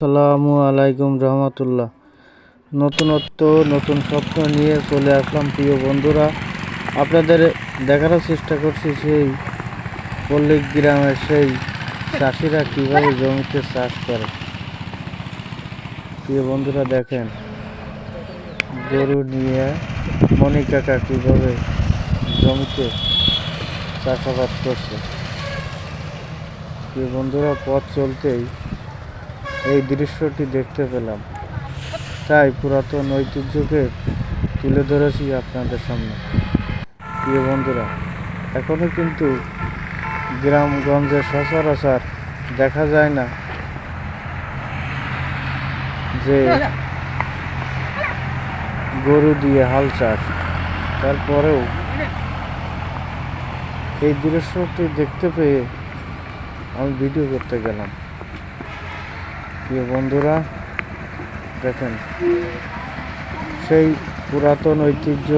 আসসালামু আলাইকুম রহমতুল্লাহ। নতুনত্ব, নতুন স্বপ্ন নিয়ে চলে আসলাম প্রিয় বন্ধুরা। আপনাদের দেখানোর চেষ্টা করছি সেই পল্লিক গ্রামের সেই চাষিরা কীভাবে জমিতে চাষ করে। প্রিয় বন্ধুরা, দেখেন, গরু নিয়ে মণি কাকা কীভাবে জমিতে চাষাবাদ করছে। প্রিয় বন্ধুরা, পথ চলতেই এই দৃশ্যটি দেখতে পেলাম। তাই পুরাতন ঐতিহ্যকে তুলে ধরেছি আপনাদের সামনে। প্রিয় বন্ধুরা এখনও কিন্তু গ্রামগঞ্জে সচরাচর দেখা যায় না যে গরু দিয়ে হাল চাষ। তারপরেও এই দৃশ্যটি দেখতে পেয়ে আমি ভিডিও করতে গেলাম। প্রিয় বন্ধুরা, দেখেন, সেই পুরাতন ঐতিহ্য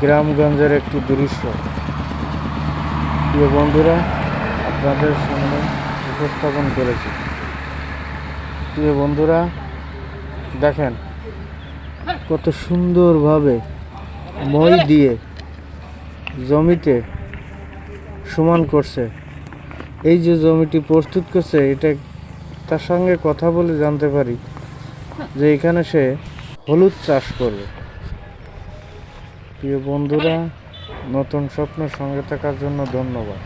গ্রামগঞ্জের একটি দৃশ্য। প্রিয় বন্ধুরা, আপনাদের সামনে উপস্থাপন করেছি। প্রিয় বন্ধুরা, দেখেন, কত সুন্দরভাবে মই দিয়ে জমিতে সমান করছে। এই যে জমিটি প্রস্তুত করছে, এটা তার সঙ্গে কথা বলে জানতে পারি যে এখানে সে হলুদ চাষ করবে। প্রিয় বন্ধুরা, নতুন স্বপ্নের সঙ্গে থাকার জন্য ধন্যবাদ।